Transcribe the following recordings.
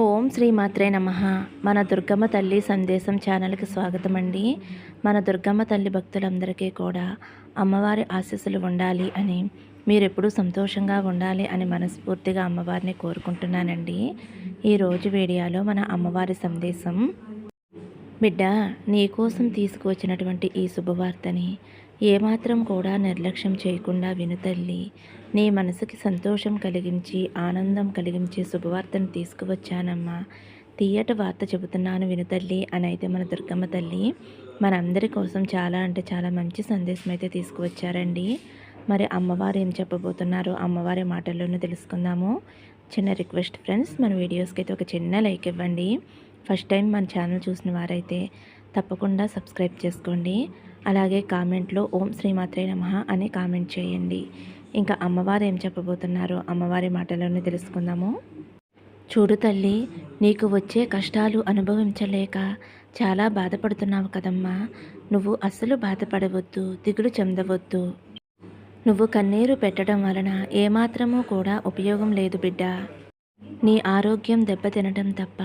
ఓం శ్రీ మాత్రే నమ. మన దుర్గమ్మ తల్లి సందేశం ఛానల్కి స్వాగతం అండి. మన దుర్గమ్మ తల్లి భక్తులందరికీ కూడా అమ్మవారి ఆశీస్సులు ఉండాలి అని మీరెప్పుడూ సంతోషంగా ఉండాలి అని మనస్ఫూర్తిగా అమ్మవారిని కోరుకుంటున్నానండి. ఈరోజు వీడియోలో మన అమ్మవారి సందేశం బిడ్డ నీకోసం తీసుకువచ్చినటువంటి ఈ శుభవార్తని ఏమాత్రం కూడా నిర్లక్ష్యం చేయకుండా వినుతల్లి నీ మనసుకి సంతోషం కలిగించి ఆనందం కలిగించే శుభవార్తను తీసుకువచ్చానమ్మా. తీయట వార్త చెబుతున్నాను వినుతల్లి అని అయితే మన దుర్గమ్మ తల్లి. మనందరి కోసం చాలా అంటే చాలా మంచి సందేశం అయితే తీసుకువచ్చారండి. మరి అమ్మవారు ఏం చెప్పబోతున్నారో అమ్మవారి మాటల్లోనే తెలుసుకుందాము. చిన్న రిక్వెస్ట్ ఫ్రెండ్స్ మన వీడియోస్కి అయితే ఒక చిన్న లైక్ ఇవ్వండి. ఫస్ట్ టైం మన ఛానల్ చూసిన వారైతే తప్పకుండా సబ్స్క్రైబ్ చేసుకోండి. అలాగే కామెంట్లో ఓం శ్రీమాత్రే నమ అని కామెంట్ చేయండి. ఇంకా అమ్మవారు ఏం చెప్పబోతున్నారో అమ్మవారి మాటలోనే తెలుసుకుందాము. చూడు తల్లి నీకు వచ్చే కష్టాలు అనుభవించలేక చాలా బాధపడుతున్నావు కదమ్మా. నువ్వు అస్సలు బాధపడవద్దు దిగులు చెందవద్దు. నువ్వు కన్నీరు పెట్టడం వలన ఏమాత్రమూ కూడా ఉపయోగం లేదు బిడ్డ. నీ ఆరోగ్యం దెబ్బతినడం తప్ప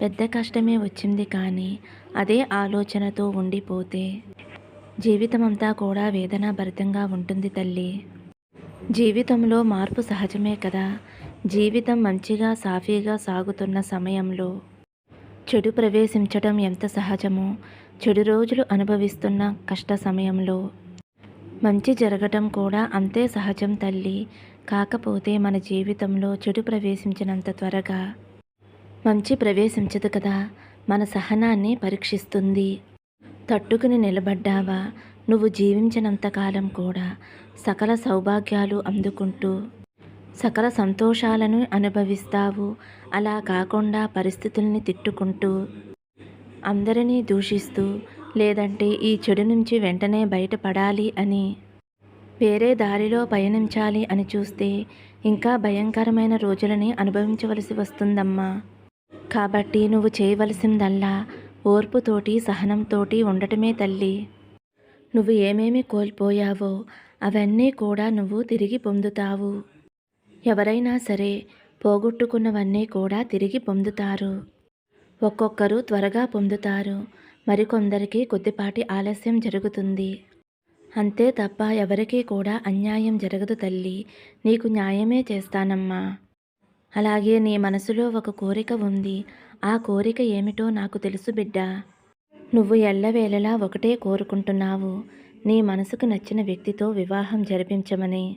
పెద్ద కష్టమే వచ్చింది కానీ అదే ఆలోచనతో ఉండిపోతే జీవితమంతా కూడా వేదనాభరితంగా ఉంటుంది తల్లి. జీవితంలో మార్పు సహజమే కదా. జీవితం మంచిగా సాఫీగా సాగుతున్న సమయంలో చెడు ప్రవేశించడం ఎంత సహజమో చెడు రోజులు అనుభవిస్తున్న కష్ట సమయంలో మంచి జరగటం కూడా అంతే సహజం తల్లి. కాకపోతే మన జీవితంలో చెడు ప్రవేశించినంత త్వరగా మంచి ప్రవేశించదు కదా. మన సహనాన్ని పరీక్షిస్తుంది. తట్టుకుని నిలబడ్డావా? నువ్వు జీవించినంతకాలం కూడా సకల సౌభాగ్యాలు అందుకుంటూ సకల సంతోషాలను అనుభవిస్తావు. అలా కాకుండా పరిస్థితుల్ని తిట్టుకుంటూ అందరినీ దూషిస్తూ లేదంటే ఈ చెడు నుంచి వెంటనే బయటపడాలి అని. వేరే దారిలో పయనించాలి అని చూస్తే ఇంకా భయంకరమైన రోజులని అనుభవించవలసి వస్తుందమ్మా. కాబట్టి నువ్వు చేయవలసిందల్లా ఓర్పుతోటి సహనంతోటి ఉండటమే తల్లి. నువ్వు ఏమేమి కోల్పోయావో అవన్నీ కూడా నువ్వు తిరిగి పొందుతావు. ఎవరైనా సరే పోగొట్టుకున్నవన్నీ కూడా తిరిగి పొందుతారు. ఒక్కొక్కరు త్వరగా పొందుతారు. మరికొందరికి కొద్దిపాటి ఆలస్యం జరుగుతుంది. అంతే తప్ప ఎవరికీ కూడా అన్యాయం జరగదు తల్లి. నీకు న్యాయమే చేస్తానమ్మా. అలాగే నీ మనసులో ఒక కోరిక ఉంది. ఆ కోరిక ఏమిటో నాకు తెలుసు బిడ్డ. నువ్వు ఎల్లవేళలా ఒకటే కోరుకుంటున్నావు. నీ మనసుకు నచ్చిన వ్యక్తితో వివాహం జరిపించమని.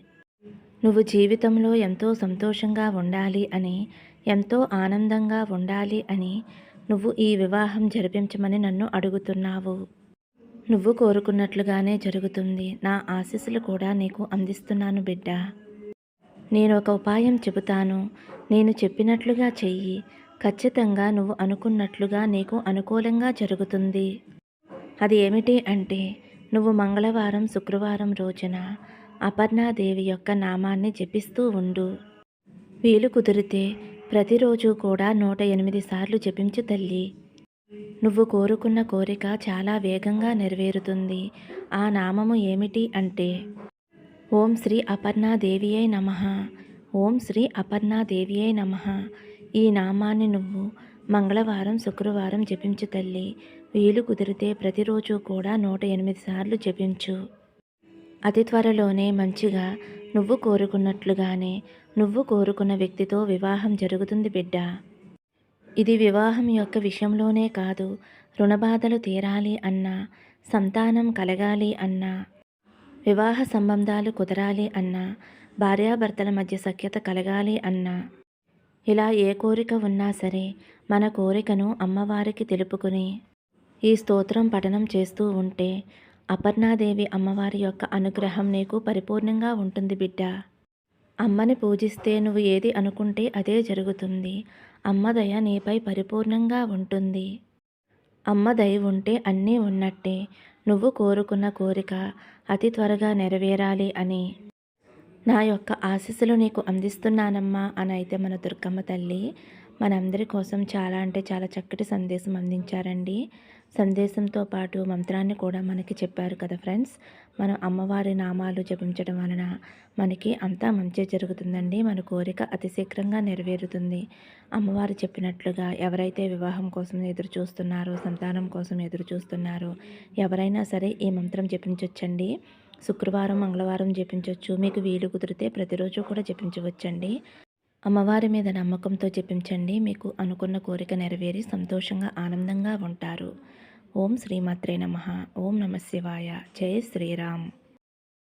నువ్వు జీవితంలో ఎంతో సంతోషంగా ఉండాలి అని ఎంతో ఆనందంగా ఉండాలి అని నువ్వు ఈ వివాహం జరిపించమని నన్ను అడుగుతున్నావు. నువ్వు కోరుకున్నట్లుగానే జరుగుతుంది. నా ఆశీస్సులు కూడా నీకు అందిస్తున్నాను బిడ్డ. నేను ఒక ఉపాయం చెబుతాను. నేను చెప్పినట్లుగా చెయ్యి. ఖచ్చితంగా నువ్వు అనుకున్నట్లుగా నీకు అనుకూలంగా జరుగుతుంది. అది ఏమిటి అంటే నువ్వు మంగళవారం శుక్రవారం రోజున అపర్ణాదేవి యొక్క నామాన్ని జపిస్తూ ఉండు. వీలు కుదిరితే ప్రతిరోజు కూడా నూట ఎనిమిది సార్లు జపించు తల్లి. నువ్వు కోరుకున్న కోరిక చాలా వేగంగా నెరవేరుతుంది. ఆ నామము ఏమిటి అంటే ఓం శ్రీ అపర్ణాదేవియై నమ. ఓం శ్రీ అపర్ణాదేవియై నమ. ఈ నామాన్ని నువ్వు మంగళవారం శుక్రవారం జపించు తల్లి. వీలు కుదిరితే ప్రతిరోజు కూడా నూట ఎనిమిది సార్లు జపించు. అతి త్వరలోనే మంచిగా నువ్వు కోరుకున్నట్లుగానే నువ్వు కోరుకున్న వ్యక్తితో వివాహం జరుగుతుంది బిడ్డ. ఇది వివాహం యొక్క విషయంలోనే కాదు రుణబాధలు తీరాలి అన్నా సంతానం కలగాలి అన్నా. వివాహ సంబంధాలు కుదరాలి అన్నా భార్యాభర్తల మధ్య సఖ్యత కలగాలి అన్నా. ఇలా ఏ కోరిక ఉన్నా సరే మన కోరికను అమ్మవారికి తెలుపుకుని ఈ స్తోత్రం పఠనం చేస్తూ ఉంటే అపర్ణాదేవి అమ్మవారి యొక్క అనుగ్రహం నీకు పరిపూర్ణంగా ఉంటుంది బిడ్డ. అమ్మని పూజిస్తే నువ్వు ఏది అనుకుంటే అదే జరుగుతుంది. అమ్మ దయ నీపై పరిపూర్ణంగా ఉంటుంది. అమ్మ దయ ఉంటే అన్నీ ఉన్నట్టే. నువ్వు కోరుకున్న కోరిక అతి త్వరగా నెరవేరాలి అని. నా యొక్క ఆశీస్సులు నీకు అందిస్తున్నానమ్మా అని అయితే మన దుర్గమ్మ తల్లి మనందరి కోసం చాలా అంటే చాలా చక్కటి సందేశం అందించారండి. సందేశంతో పాటు మంత్రాన్ని కూడా మనకి చెప్పారు కదా ఫ్రెండ్స్. మనం అమ్మవారి నామాలు జపించడం వలన మనకి అంతా మంచి జరుగుతుందండి. మన కోరిక అతి శీఘ్రంగా నెరవేరుతుంది. అమ్మవారు చెప్పినట్లుగా ఎవరైతే వివాహం కోసం ఎదురు చూస్తున్నారో సంతానం కోసం ఎదురు చూస్తున్నారో ఎవరైనా సరే ఈ మంత్రం జపించవచ్చండి శుక్రవారం మంగళవారం జపించవచ్చు మీకు వీలు కుదిరితే ప్రతిరోజు కూడా జపించవచ్చండి. అమ్మవారి మీద నమ్మకంతో జపించండి. మీకు అనుకున్న కోరిక నెరవేరి సంతోషంగా ఆనందంగా ఉంటారు. ఓం శ్రీమాత్రే నమ. ఓం నమ శివాయ. జై శ్రీరామ్.